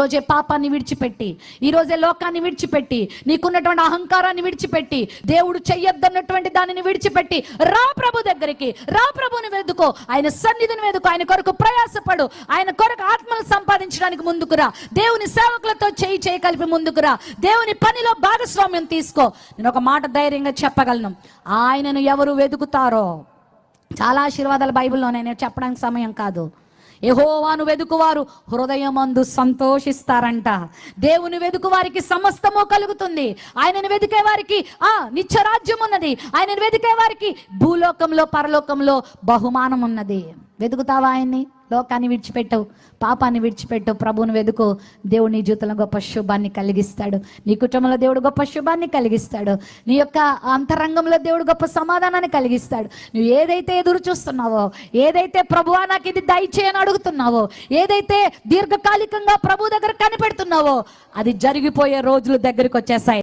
రోజే పాపాన్ని విడిచిపెట్టి ఈ రోజే లోకాన్ని విడిచిపెట్టి నీకున్నటువంటి అహంకారాన్ని విడిచిపెట్టి దేవుడు చెయ్యొద్దన్నటువంటి దానిని విడిచిపెట్టి రా ప్రభు దగ్గరికి రా ప్రభుని వెతుకో ఆయన సన్నిధిని వెతుకో ఆయన కొరకు ప్రయాసపడు ఆయన కొరకు ఆత్మలు సంపాదించడానికి ముందుకురా దేవుని సేవకులతో చేయి చేయి కలిపి ముందుకురా దేవుని పనిలో భాగస్వామ్యం తీసుకో. నేను ఒక మాట ధైర్యంగా చెప్పగలను. ఆయనను ఎవరు వెతుకుతారో? చాలా ఆశీర్వాదాలు బైబిల్లో నేను చెప్పడానికి సమయం కాదు. యహోవాను వెదుకువారు హృదయమందు సంతోషిస్తారంట. దేవుని వెదుకు వారికి సమస్తము కలుగుతుంది. ఆయనను వెదికే వారికి ఆ నిత్యరాజ్యం ఉన్నది ఆయనను వెదికే వారికి భూలోకంలో పరలోకంలో బహుమానం ఉన్నది వెతుకుతావా ఆయన్ని? లోకాన్ని విడిచిపెట్టవు పాపాన్ని విడిచిపెట్టు ప్రభువుని వెదుకో. దేవుడు నీ జీవితంలో గొప్ప శుభాన్ని కలిగిస్తాడు. నీ కుటుంబంలో దేవుడు గొప్ప శుభాన్ని కలిగిస్తాడు. నీ యొక్క అంతరంగంలో దేవుడు గొప్ప సమాధానాన్ని కలిగిస్తాడు. నువ్వు ఏదైతే ఎదురు చూస్తున్నావో ఏదైతే ప్రభువా నాకు ఇది దయచేయని అడుగుతున్నావో ఏదైతే దీర్ఘకాలికంగా ప్రభు దగ్గర కనిపెడుతున్నావో అది జరిగిపోయే రోజులు దగ్గరికి వచ్చేసాయి.